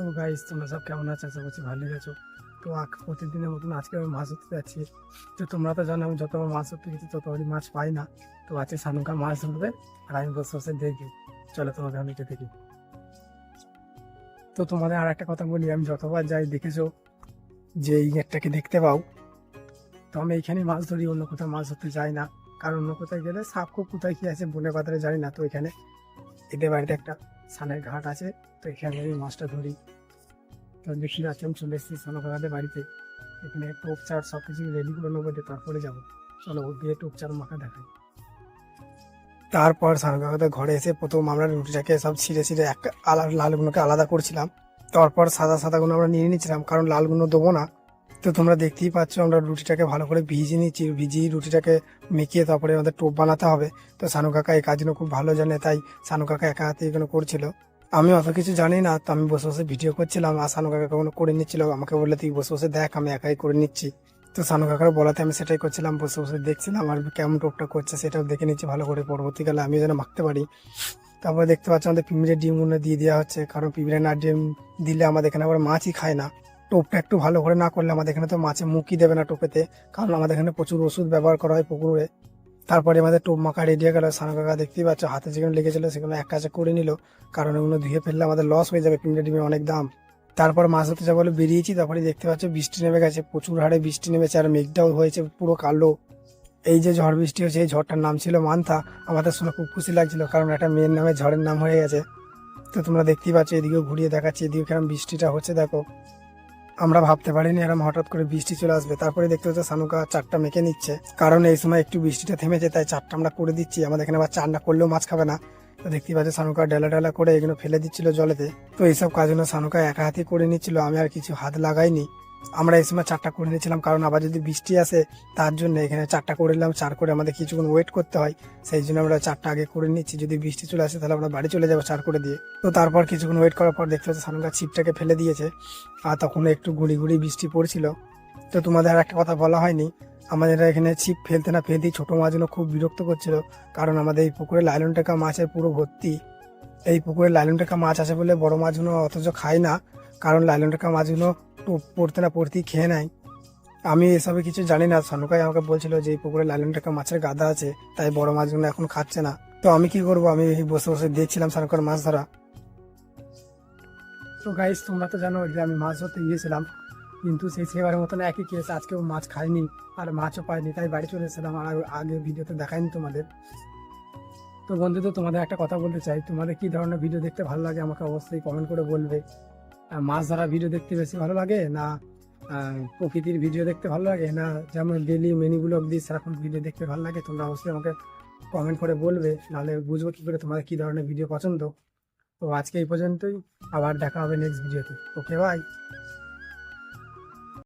তো গাইস তোমরা সব কেমন আছো? আশা করছি ভালোই আছো। তো প্রতিদিনের মতন আজকে আমি মাছ ধরতে যাচ্ছি। তো তোমরা তো জানো, আমি যতবার মাছ ধরতে গেছি ততবারই মাছ পাই না। তো আজকে সানুকা মাছ ধরবে, আর আমি বসে বসে দেখি। চলো তোমাদের, আমি এটা দেখি। তো তোমাদের আর একটা কথা বলি, আমি যতবার যাই দেখেছ, যে এই নেটটাকে দেখতে পাও, তো আমি এইখানে মাছ ধরি, অন্য কোথাও মাছ ধরতে যাই না। কারণ অন্য কোথায় গেলে সাপ খুব কোথায় কি আছে, বনে পাতারে জানি না। তো এখানে এদের বাড়িতে একটা সানের ঘাট আছে, তো এখানে আমি মাছটা ধরি। তো দেখি আজকে আমি চলে এসেছি সোনকাদের বাড়িতে। এখানে টোপ চার সব কিছু রেডি করে নেব তারপরে যাব। চলো গিয়ে টোপ চার মাখা দেখাই। তারপর সানকাকাদের ঘরে এসে প্রথম আমরা রুটিটাকে সব ছিঁড়ে ছিঁড়ে এক আলাদা লালগুলোকে আলাদা করছিলাম। তারপর সাদা সাদাগুলো আমরা নিয়ে নিচ্ছিলাম কারণ লালগুলো দেবো না। তো তোমরা দেখতেই পাচ্ছ, আমরা রুটিটাকে ভালো করে ভিজিয়ে নিচ্ছি। ভিজিয়ে রুটিটাকে মেখিয়ে তারপরে আমাদের টোপ বানাতে হবে। তো সানু কাকা এই কাজগুলো খুব ভালো জানে, তাই সানু কাকা একা হাতে এগুলো করছিল। আমি অত কিছু জানি না, তো আমি বসে বসে ভিডিও করছিলাম, আর সানু কাকা কখনো করে নিচ্ছিল। আমাকে বললে, তুই বসে বসে দেখ, আমি একাই করে নিচ্ছি। তো সানু কাকার বলাতে আমি সেটাই করছিলাম, বসে বসে দেখছিলাম, আর কেমন টোপটা করছে সেটাও দেখে নিচ্ছি ভালো করে। পরবর্তীকালে আমি যেন মাখতে পারি। তারপরে দেখতে পাচ্ছি, আমাদের পিঁপড়ের ডিমগুলো দিয়ে দেওয়া হচ্ছে, কারণ পিঁপড়ে না ডিম দিলে আমাদের এখানে আবার মাছই খায় না। টোপটা একটু ভালো করে না করলে আমাদের এখানে তো মাছে মুখই দেবে না টোপেতে। কারণ আমাদের এখানে প্রচুর ওষুধ ব্যবহার করা হয় পুকুরে। তারপরে আমাদের টোপ মাখা রেডি হয়ে গেল। সানা কাকা দেখতেই পাচ্ছ, হাতে যেগুলো লেগেছিল সেগুলো এক কাছে করে নিল। কারণ ওগুলো ধুয়ে ফেললে আমাদের লস হয়ে যাবে, পিঁপড়ে ডিমে অনেক দাম। তারপর মাছ ধরতে যাব বলে বেরিয়েছি, তারপরে দেখতে পাচ্ছ বৃষ্টি নেমে গেছে, প্রচুর হারে বৃষ্টি নেমেছে আর মেঘটাও হয়েছে পুরো কালো। এই যে ঝড় বৃষ্টি হয়েছে, এই ঝড়টার নাম ছিল মান্থা। আমাদের শুনে খুব খুশি লাগছিল, কারণ একটা মেয়ের নামে ঝড়ের নাম হয়ে গেছে। তো তোমরা দেখতেই পাচ্ছ, এদিকেও ঘুরিয়ে দেখাচ্ছি, এদিকে কেমন বৃষ্টিটা হচ্ছে দেখো। আমরা ভাবতে পারিনি এরকম হঠাৎ করে বৃষ্টি চলে আসবে। তারপরে দেখতে হচ্ছে সানুকা চারটা মেখে নিচ্ছে। কারণ এই সময় একটু বৃষ্টিটা থেমেছে, তাই চারটা আমরা করে দিচ্ছি। আমাদের এখানে আবার চারটা করলেও মাছ খাবে না। তো দেখতে পাচ্ছি সানুকা ডেলা ডেলা করে এগুলো ফেলে দিচ্ছিল জলেতে। তো এইসব কাজগুলো সানুকা একা হাতে করে নিচ্ছিল। আমি আর কিছু হাত লাগাইনি। আমরা এই সময় চারটা করে নিয়েছিলাম, কারণ আবার যদি বৃষ্টি আসে, তার জন্য এখানে চারটা করে নিলাম, চার করে আমাদের কিছুক্ষণ ওয়েট করতে হয়। সেই জন্য আমরা চারটা আগে করে নিচ্ছি, যদি বৃষ্টি চলে আসে তাহলে আমরা বাড়ি চলে যাব চার করে দিয়ে। তো তারপর কিছুক্ষণ ওয়েট করার পর দেখতে পাচ্ছি সানুকা ছিপটাকে ফেলে দিয়েছে, আর তখন একটু গুড়ি গুড়ি বৃষ্টি পড়ছিল। তো তোমাদের আর একটা কথা বলা হয়নি, আমাদের এখানে ছিপ ফেলতে না ফেলতেই ছোটো মাছগুলো খুব বিরক্ত করছিল, কারণ আমাদের এই পুকুরে লাইলন টাকা মাছের পুরো ভর্তি। এই পুকুরে লাইলন টাকা মাছ আছে বলে বড় মাছগুলো অথচ খায় না, কারণ লাইলন টাকা মাছগুলো পড়তে না পড়তেই খেয়ে নেয়। আমি এসবে কিছু জানি না। সনুকাই আমাকে বলছিল যে, এই পুকুরে লাইলন টাকা মাছের গাদা আছে, তাই বড় মাছগুলো এখন খাচ্ছে না। তো আমি কি করব? আমি বসে বসে দেখছিলাম সনুকার মাছ ধরা। তো গাইস তোমরা তো জানো যে, আমি মাছ ধরতে গিয়েছিলাম। কিন্তু সেই সেবারের মতন একই কেস আজকেও মাছ খাইনি আর মাছও পাইনি, তাই বাড়ি চলে এসেছিলাম। আর আগে ভিডিওতে দেখায়নি তোমাদের। তো বন্ধু তো তোমাদের একটা কথা বলতে চাই। তোমাদের কি ধরনের ভিডিও দেখতে ভালো লাগে আমাকে অবশ্যই কমেন্ট করে বলবে। মাছ ধরা ভিডিও দেখতে বেশি ভালো লাগে না প্রকৃতির ভিডিও দেখতে ভালো লাগে না? যেমন ডেলি মেনি ব্লগ সেরকম ভিডিও দেখতে ভালো লাগে, তোমরা অবশ্যই আমাকে কমেন্ট করে বলবে, নাহলে বুঝব কী করে তোমাদের কী ধরনের ভিডিও পছন্দ। তো আজকে এই পর্যন্তই, আবার দেখা হবে নেক্সট ভিডিওতে ওকে বাই